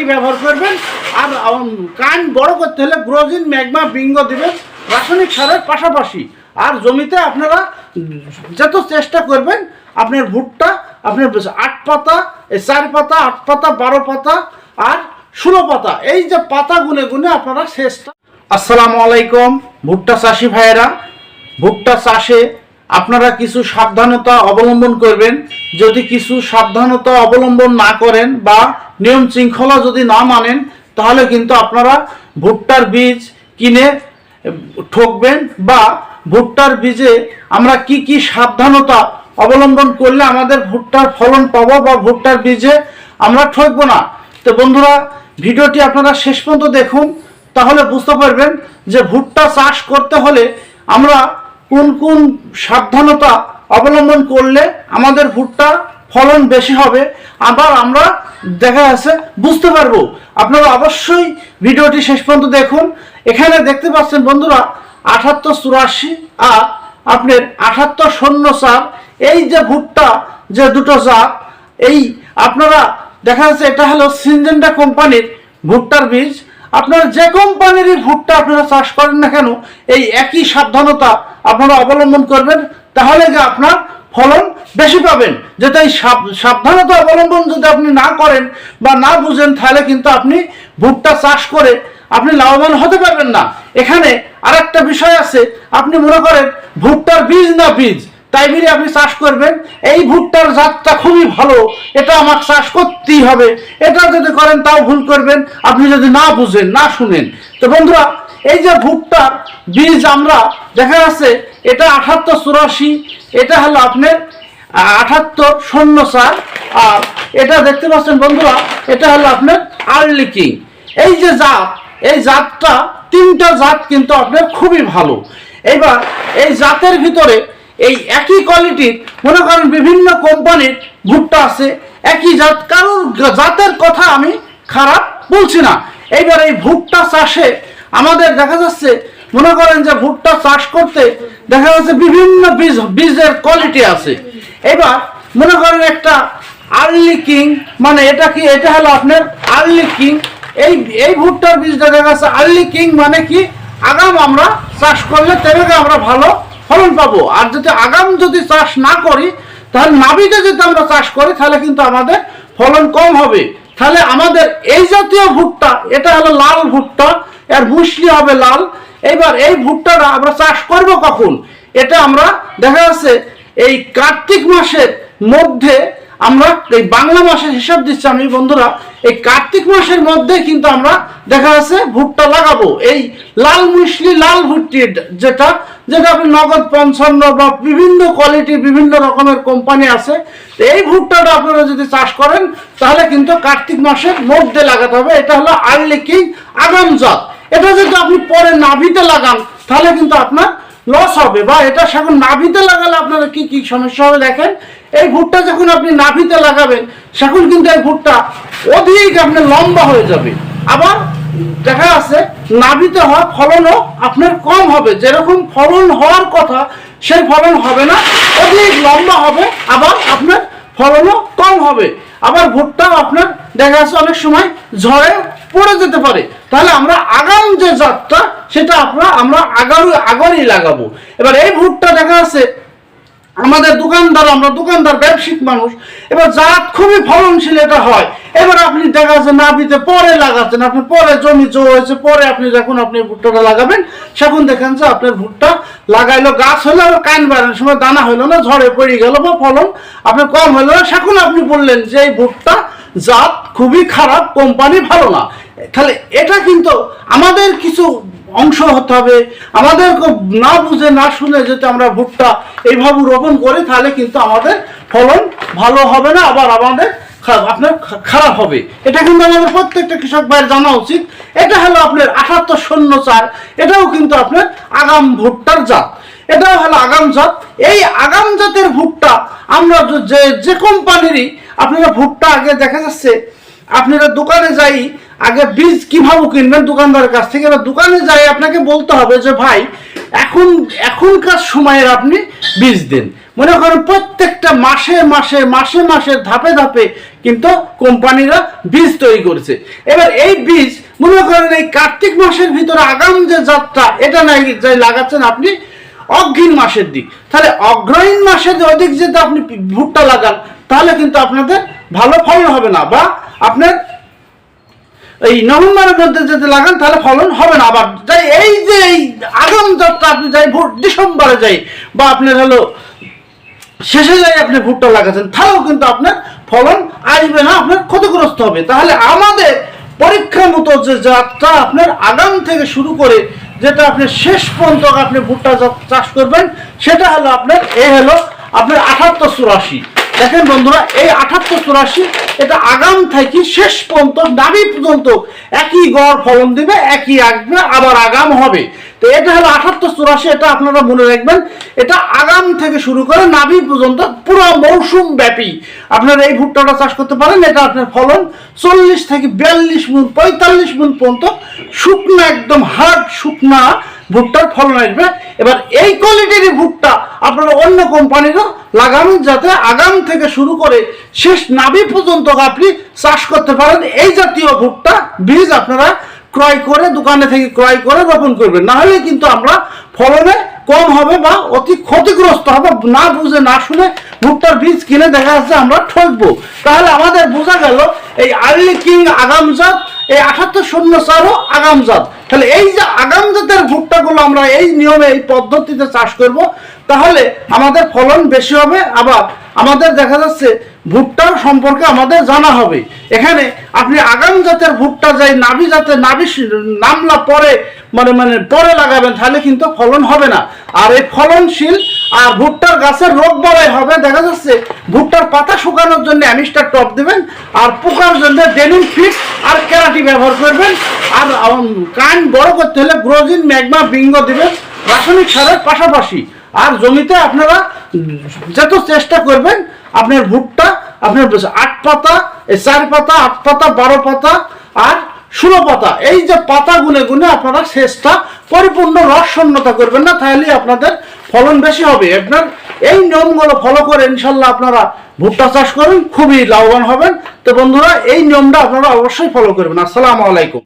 মাটি ব্যবহার করবেন? আর কান বড় করতে হলে গ্রোজিন, ম্যাগমা, বিঙ্গ দিবেন রাসায়নিক সারের পাশাপাশি। আর জমিতে আপনারা যত চেষ্টা করবেন, আপনার ভুট্টা, আপনার আট পাতা চার পাতা, আট পাতা, বারো পাতা, আর ষোলো পাতা। এই যে পাতা গুনে গুনে আপনারা শেষটা আসসালামু আলাইকুম, ভুট্টা চাষি ভাইয়েরা। ভুট্টা চাষে আপনারা কিছু সাবধানতা অবলম্বন করবেন। যদি কিছু সাবধানতা অবলম্বন না করেন বা নিয়ম শৃঙ্খলা যদি না মানেন, তাহলে কিন্তু আপনারা ভুট্টার বীজ কিনে ঠকবেন বা ভুট্টার বীজে আমরা কি কি সাবধানতা অবলম্বন করলে আমাদের ভুট্টার ফলন পাবো বা ভুট্টার বীজে আমরা ঠকবো না। তো বন্ধুরা, ভিডিওটি আপনারা শেষ পর্যন্ত দেখুন, তাহলে বুঝতে পারবেন যে ভুট্টা চাষ করতে হলে আমরা কোন কোন সাবধানতা অবলম্বন করলে আমাদের ভুট্টা ফলন বেশি হবে? আবার আমরা দেখা যাচ্ছে বুঝতে পারব। আপনারা অবশ্যই ভিডিওটি শেষ পর্যন্ত দেখুন। এখানে দেখতে পাচ্ছেন বন্ধুরা, আঠাত্তর চুরাশি আর আপনার আঠাত্তর শূন্য চার। এই যে ভুট্টা, যে দুটো জাত, এই আপনারা দেখা যাচ্ছে এটা হলো সিনজেন্ডা কোম্পানির ভুট্টার বীজ। আপনারা যে কোম্পানিরই ভুট্টা আপনারা চাষ করেন না কেন, এই একই সাবধানতা আপনারা অবলম্বন করবেন, তাহলে যে আপনার ফলন বেশি পাবেন। যেটা এই সাব- সাবধানতা অবলম্বন যদি আপনি না করেন বা না বুঝেন, তাহলে কিন্তু আপনি ভুট্টা চাষ করে আপনি লাভবান হতে পারবেন না। এখানে আরেকটা বিষয় আছে, আপনি মনে করেন ভুট্টার বীজ না বীজ? তাই মিলে আপনি চাষ করবেন। এই ভুট্টার জাতটা খুবই ভালো, এটা আমার চাষ করতেই হবে। এটা যদি করেন, তাও ভুল করবেন। আপনি যদি না বুঝেন, না শুনেন। তো বন্ধুরা, এই যে ভুট্টার বীজ আমরা, দেখা যাচ্ছে এটা আঠাত্তর চুরাশি, এটা হলো আপনার আঠাত্তর শূন্য চার আর এটা দেখতে পাচ্ছেন বন্ধুরা, এটা হলো আপনার আর্লি কিং এই যে জাত, এই জাতটা তিনটা জাত কিন্তু আপনার খুবই ভালো। এবার এই জাতের ভিতরে এই একই কোয়ালিটির মনে করেন বিভিন্ন কোম্পানির ভুট্টা আছে, একই জাত, কারোর জাতের কথা আমি খারাপ বলছি না। এইবার এই ভুট্টা চাষে আমাদের দেখা যাচ্ছে, মনে করেন যে ভুট্টা চাষ করতে দেখা যাচ্ছে বিভিন্ন বীজ, বীজের কোয়ালিটি আছে। এবার মনে করেন একটা আর্লি কিং মানে এটা কি, এটা হলো আপনার আর্লি কিং এই এই ভুট্টার বীজটা দেখা যাচ্ছে আর্লি কিং মানে কি, আগাম আমরা চাষ করলে তেমনি আমরা ভালো ফলন পাবো। আর যদি আগাম যদি চাষ না করি, তাহলে নাবিতে যদি আমরা চাষ করি, তাহলে কিন্তু আমাদের ফলন কম হবে। তাহলে আমাদের এই জাতীয় ভুট্টা, এটা হলো লাল ভুট্টা, এর মুসলি হবে লাল। এবার এই ভুট্টাটা আমরা চাষ করব কখন? এটা আমরা দেখা যাচ্ছে এই কার্তিক মাসের মধ্যে আমরা এই বাংলা মাসের হিসাব দিচ্ছি, আমি বন্ধুরা, এই কার্তিক মাসের মধ্যে কিন্তু আমরা দেখা যাচ্ছে ভুট্টা লাগাবো। এই লাল মুসলি লাল ভুট্টি যেটা যেটা আপনি নগদ পঞ্চান্ন বা বিভিন্ন কোয়ালিটি বিভিন্ন রকমের কোম্পানি আছে এই ভুট্টাটা আপনারা যদি চাষ করেন, তাহলে কিন্তু কার্তিক মাসের মধ্যে লাগাতে হবে। এটা হলো আর্লি কিং আগাম জাত। এটা যদি আপনি পরে নাভিতে লাগান, তাহলে কিন্তু আপনার লস হবে। বা এটা সেখন নাভিতে লাগালে আপনার কি কি সমস্যা হবে দেখেন? এই ভুট্টা যখন আপনি নাভিতে লাগাবেন, সেখন কিন্তু এই ভুট্টা অধিক আপনার লম্বা হয়ে যাবে। আবার দেখা যাচ্ছে নাভিতে হওয়া ফলনও আপনার কম হবে। যেরকম ফলন হওয়ার কথা, সেই ফলন হবে না। অধিক লম্বা হবে, আবার আপনার ফলনও কম হবে। আবার ভুট্টাও আপনার দেখা যাচ্ছে অনেক সময় ঝড়ে পড়ে যেতে পারে। তাহলে আমরা আগাম যে জাতটা, সেটা আমরা আমরা আগারই আগারই লাগাবো। এবার এই ভুট্টা দেখা যাচ্ছে আমাদের দোকানদার, আমরা দোকানদার, ব্যবসায়িক মানুষ। এবার জাত খুবই ফলনশীল এটা হয়। এবার আপনি দেখা যাচ্ছে নাভিতে পরে লাগাচ্ছেন, আপনি পরে জমি জো হয়েছে, পরে আপনি যখন আপনি ভুট্টাটা লাগাবেন, সেখন দেখেন যে আপনার ভুট্টা লাগাইলো, গাছ হলো আবার কাইন বাড়ানোর সময় দানা হইল না, ঝড়ে পড়ে গেল বা ফলন আপনার কম হইল না, সেখন আপনি বললেন যে এই ভুট্টা জাত খুবই খারাপ, কোম্পানি ভালো না। তাহলে এটা কিন্তু আমাদের কিছু অংশ হতে হবে। আমাদের না বুঝে, না শুনে যদি আমরা ভুট্টা এইভাবে রোপণ করি, তাহলে কিন্তু আমাদের ফলন ভালো হবে না, আবার আমাদের আপনার খারাপ হবে। এটা কিন্তু আমাদের প্রত্যেকটা কৃষক ভাইয়ের জানা উচিত। এটা হলো আপনার আঠাত্তর শূন্য চার। এটাও কিন্তু আপনার আগাম ভুট্টার জাত। এটাও হলো আগাম জাত। এই আগাম জাতের ভুট্টা আমরা যে যে কোম্পানিরই, আপনারা ভুট্টা আগে দেখা যাচ্ছে, আপনারা দোকানে যাই আগে বীজ কীভাবে কিনবেন? দোকানদারের কাছ থেকে এবার দোকানে যাই আপনাকে বলতে হবে যে, ভাই, এখন, এখনকার সময়ের আপনি বীজ দিন। মনে করেন প্রত্যেকটা মাসে মাসে মাসে মাসে, ধাপে ধাপে কিন্তু কোম্পানিরা বীজ তৈরি করেছে। এবার এই বীজ, মনে করেন এই কার্তিক মাসের ভিতরে আগাম যে যাত্রা এটা নাই, যাই লাগাচ্ছেন আপনি, অগ্রিম মাসের দিক। তাহলে অগ্রহীন মাসের অধিক যদি আপনি ভুট্টা লাগান, তাহলে কিন্তু আপনাদের ভালো ফলন হবে না বা আপনার এই নভেম্বরের মধ্যে যদি লাগান, তাহলে ফলন হবে না। আবার যাই এই যে এই আগাম যাত্রা আপনি যাই ভোট, ডিসেম্বরে যাই, বা আপনার হলো শেষে যাই আপনি ভুট্টা লাগাচ্ছেন তাহলেও কিন্তু আপনার ফলন আসবে না, আপনার ক্ষতিগ্রস্ত হবে। তাহলে আমাদের পরীক্ষা মতো যে যাত্রা আপনার আগাম থেকে শুরু করে, যেটা আপনি শেষ পর্যন্ত আপনি ভুট্টা চাষ করবেন, সেটা হলো আপনার, এ হলো আপনার আঠাত্তর চুরাশি। দেখেন বন্ধুরা, এই আঠাত্তর চুরাশি, এটা আগাম থেকে শেষ পর্যন্ত নাবি পর্যন্ত একই গড় ফলন দিবে, একই আসবে, আবার আগাম হবে। তো এটা হলো আঠাত্তর চুরাশি, এটা আপনারা মনে রাখবেন, এটা আগাম থেকে শুরু করে নাবি পর্যন্ত পুরো মৌসুম ব্যাপী। আপনারা এই ভুট্টাটা চাষ করতে পারেন, এটা আপনার ফলন চল্লিশ থেকে বিয়াল্লিশ মুন, পঁয়তাল্লিশ মুন পর্যন্ত শুকনা, একদম হার্ড শুকনা ভুট্টার ফলন আসবে। এবার এই কোয়ালিটির ভুট্টা আপনারা অন্য কোম্পানিরও লাগানো যাতে আগাম থেকে শুরু করে শেষ নাবি পর্যন্ত আপনি চাষ করতে পারেন। এই জাতীয় ভুট্টা বীজ আপনারা ক্রয় করে, দোকানে থেকে ক্রয় করে রোপণ করবেন। না হলে কিন্তু আমরা ফলনে কম হবে বা অতি ক্ষতিগ্রস্ত হবে। না বুঝে, না শুনে ভুট্টার বীজ কিনে দেখা যাচ্ছে আমরা ঠকবো। তাহলে আমাদের বোঝা গেল, এই আর্লি কিং আগামজাত এই আঠাত্তর শূন্য চারও আগামজাত তাহলে এই যে আগাম জাতের ভুট্টাগুলো আমরা এই নিয়মে, এই পদ্ধতিতে চাষ করব, তাহলে আমাদের ফলন বেশি হবে, আবার আমাদের দেখা যাচ্ছে ভুট্টার সম্পর্কে আমাদের জানা হবে। এখানে আপনি আগাম জাতের ভুট্টা যাই নাবি জাতের নাবি নামলা পরে মানে মানে পরে লাগাবেন, তাহলে কিন্তু ফলন হবে না। আর এই ফলনশীল আর ভুট্টার গাছের রোগ বালাই হবে, দেখা যাচ্ছে ভুট্টার পাতা শুকানোর জন্য অ্যামিস্টার টপ দেবেন, আর পোকার জন্য ডেনিম ফিট আর ক্যারাটি ব্যবহার করবেন, আর কান বড় করতে হলে গ্রোজিন, ম্যাগমা, বিঙ্গ দিবেন, রাসায়নিক সারের পাশাপাশি। আর জমিতে আপনারা যত চেষ্টা করবেন, আপনার ভুট্টা, আপনার আট পাতা চার পাতা, আট পাতা, বারো পাতা, আর ষোলো পাতা, এই যে পাতা গুনে গুনে আপনারা শেষটা পরিপূর্ণ রস শূন্যতা করবেন না তাহলে আপনাদের ফলন বেশি হবে আপনার এই নিয়মগুলো ফলো করে ইনশাল্লাহ আপনারা ভুট্টা চাষ করুন, খুবই লাভবান হবেন। তো বন্ধুরা, এই নিয়মটা আপনারা অবশ্যই ফলো করবেন। আসসালামু আলাইকুম।